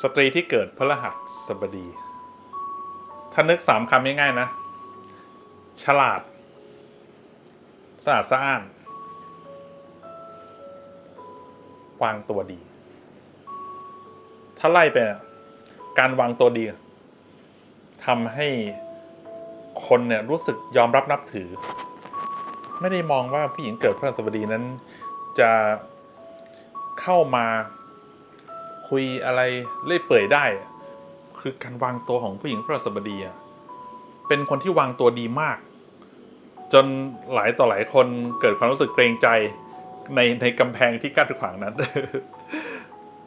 สตรีที่เกิดพฤหัสบดี ถ้านึกสามคำง่ายๆนะ ฉลาดสะอาดสะอ้านวางตัวดี ถ้าไล่ไปการวางตัวดีทำให้คนเนี่ยรู้สึกยอมรับนับถือ ไม่ได้มองว่าผู้หญิงเกิดพฤหัสบดีนั้นจะเข้ามา คุยอะไรเล่ยเปื่อยได้ คือการวางตัวของผู้หญิงพฤหัสบดีเป็นคนที่วางตัวดีมาก จนหลายต่อหลายคนเกิดความรู้สึกเกรงใจในในกำแพงที่กั้นขวางนั้น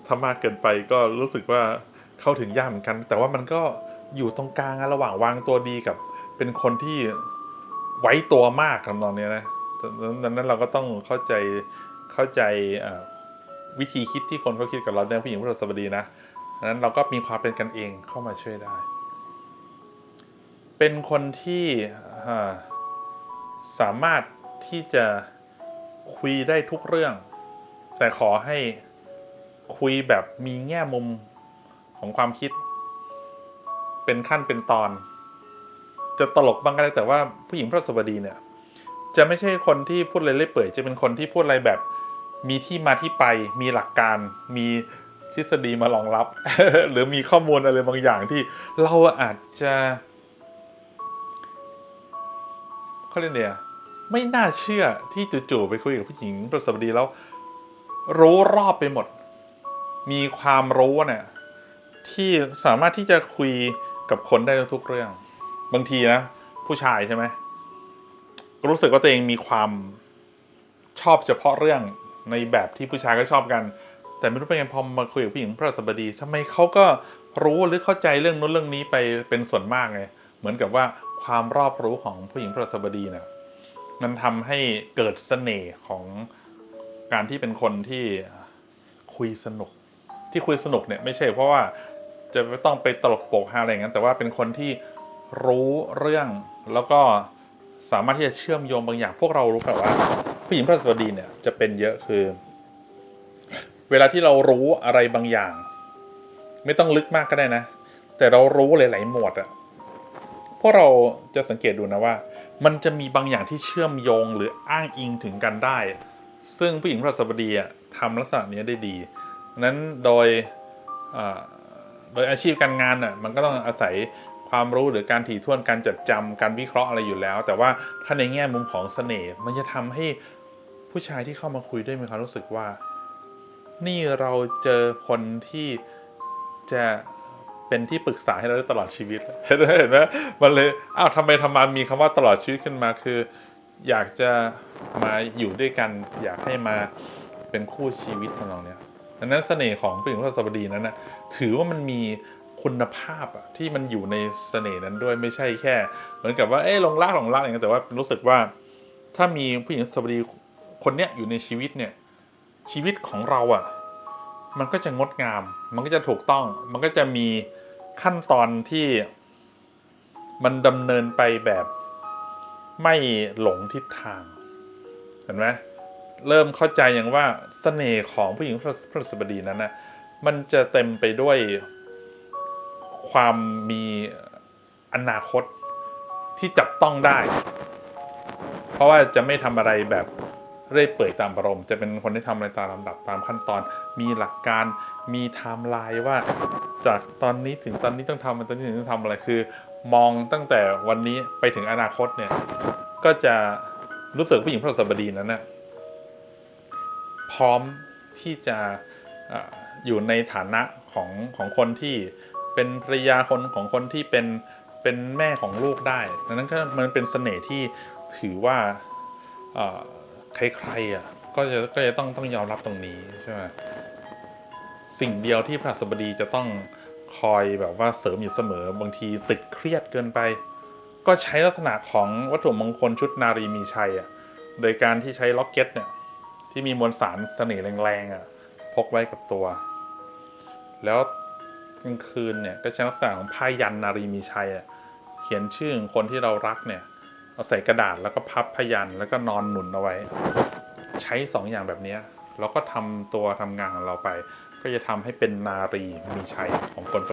ถ้ามากเกินไปก็รู้สึกว่าเข้าถึงยากเหมือนกัน แต่ว่ามันก็อยู่ตรงกลางระหว่างวางตัวดีกับ เป็นคนที่ไว้ตัวมากทำนองนี้นะดังนั้นเราก็ต้องเข้าใจเข้าใจ วิธีคิดที่คนเขาคิดกับเราในผู้หญิงพฤหัสบดีนะดังนั้นเราก็มีความเป็นกันเองเข้ามาช่วยได้ เป็นคนที่สามารถที่จะคุยได้ทุกเรื่อง แต่ขอให้คุยแบบมีแง่มุมของความคิด เป็นขั้นเป็นตอน จะตลกบ้างก็ได้แต่ว่าผู้หญิงพระสวดีเนี่ย จะไม่ใช่คนที่พูดอะไรเล่ยเปื่อยจะเป็นคนที่พูดอะไรแบบ มีที่มาที่ไปมีหลักการมีทฤษฎีมารองรับ หรือมีข้อมูลอะไรบางอย่างที่เราอาจจะเขาเรียกเนี่ยไม่น่าเชื่อที่จู่ๆไปคุยกับผู้หญิงพระสวดีแล้ว รู้รอบไปหมด มีความรู้เนี่ยที่สามารถที่จะคุยกับคนได้ทุกเรื่อง บางทีนะ ผู้ชายใช่ไหมรู้สึกว่าตัวเองมีความชอบเฉพาะเรื่อง ในแบบที่ผู้ชายก็ชอบกัน แต่ไม่รู้เป็นไงพอมาคุยกับผู้หญิงพระสบดีทำไมเขาก็รู้หรือเข้าใจเรื่องนู้นเรื่องนี้ไปเป็นส่วนมากไงเหมือนกับว่าความรอบรู้ของผู้หญิงพระสบดีนี่ยมันทำให้เกิดเสน่ห์ของการที่เป็นคนที่คุยสนุก ที่คุยสนุกเนี่ยไม่ใช่เพราะว่าจะไม่ต้องไปตลกโปกฮาอะไรอย่างนั้นแต่ว่าเป็นคนที่รู้เรื่องแล้วก็ สามารถที่จะเชื่อมโยงบางอย่าง พวกเรารู้กันว่า ผู้หญิงพระสวัสดีเนี่ยจะเป็นเยอะคือ เวลาที่เรารู้อะไรบางอย่าง ไม่ต้องลึกมากก็ได้นะ แต่เรารู้หลาย ๆ หมวดอะพวกเราจะสังเกตดูนะว่า มันจะมีบางอย่างที่เชื่อมโยงหรืออ้างอิงถึงกันได้ ซึ่งผู้หญิงพระสวัสดีอะทำลักษณะนี้ได้ดีนั้นโดยโดยอาชีพการงานน่ะมันก็ต้องอาศัย ความรู้หรือการถี่ถ้วนการจดจำการวิเคราะห์อะไรอยู่แล้ว แต่ว่าถ้าในแง่มุมของเสน่ห์มันจะทำให้ผู้ชายที่เข้ามาคุยด้วยมีความรู้สึกว่า นี่เราเจอคนที่จะเป็นที่ปรึกษาให้เราได้ตลอดชีวิตเห็นไหมมันเลยอ้าวทำไมทำไมามีคำว่าตลอดชีวิตขึ้นมาคือ อยากจะมาอยู่ด้วยกัน อยากให้มาเป็นคู่ชีวิตของเราเนี่ยดังนั้นเสน่ห์ของผู้หญิงพระสบดีนั้นนะถือว่ามันมี คุณภาพอะที่มันอยู่ในเสน่ห์นั้นด้วยไม่ใช่แค่ เหมือนกับว่าเอ๊ะลงรักหลงรักอย่างเงี้ยแต่ว่ารู้สึกว่า ถ้ามีผู้หญิงพระสดีคนเนี้ยอยู่ในชีวิตเนี่ยชีวิตของเราอะมันก็จะงดงาม มันก็จะถูกต้อง มันก็จะมีขั้นตอนที่มันดำเนินไปแบบไม่หลงทิศทาง เห็นไหมเริ่มเข้าใจอย่างว่าเสน่ห์ของผู้หญิงพระสบดีนั้นนะมันจะเต็มไปด้วย ความมีอนาคตที่จับต้องได้ เพราะว่าจะไม่ทำอะไรแบบเรื่อยเปื่อยตามอารมณ์ จะเป็นคนที่ทำอะไรตามลำดับตามขั้นตอน มีหลักการ มีไทม์ไลน์ว่าจากตอนนี้ถึงตอนนี้ต้องทำตอนนี้ถึงต้องทำอะไรคือ มองตั้งแต่วันนี้ไปถึงอนาคตเนี่ย ก็จะรู้สึกผู้หญิงพระสบดีนั้นนะพร้อมที่จะออยู่ในฐานะของของคนที่ เป็นภรรยาคนของคนที่เป็นเป็นแม่ของลูกได้ดังนั้นก็มันเป็นเสน่ห์ที่ถือว่าใครๆอะก็จะก็จะต้องต้องยอมรับตรงนี้ใช่ไหมสิ่งเดียวที่พระสบดีจะต้องคอยแบบว่าเสริมอยู่เสมอ บางทีติดเครียดเกินไป ก็ใช้ลักษณะของวัตถุมงคลชุดนารีมีชัยอะโดยการที่ใช้ล็อกเก็ตเนี่ยที่มีมวลสารเสน่ห์แรงๆอะพกไว้กับตัว แล้ว กลางคืนเนี่ยก็ใช้ลักษณะของพายันนารีมีชัยอะเขียนชื่อของคนที่เรารักเนี่ยเอาใส่กระดาษแล้วก็พับพยันแล้วก็นอนหนุนเอาไว้ ใช้สองอย่างแบบนี้เราก็ทำตัวทำงานของเราไปกก็จะทำให้เป็นนารีมีชัยของคน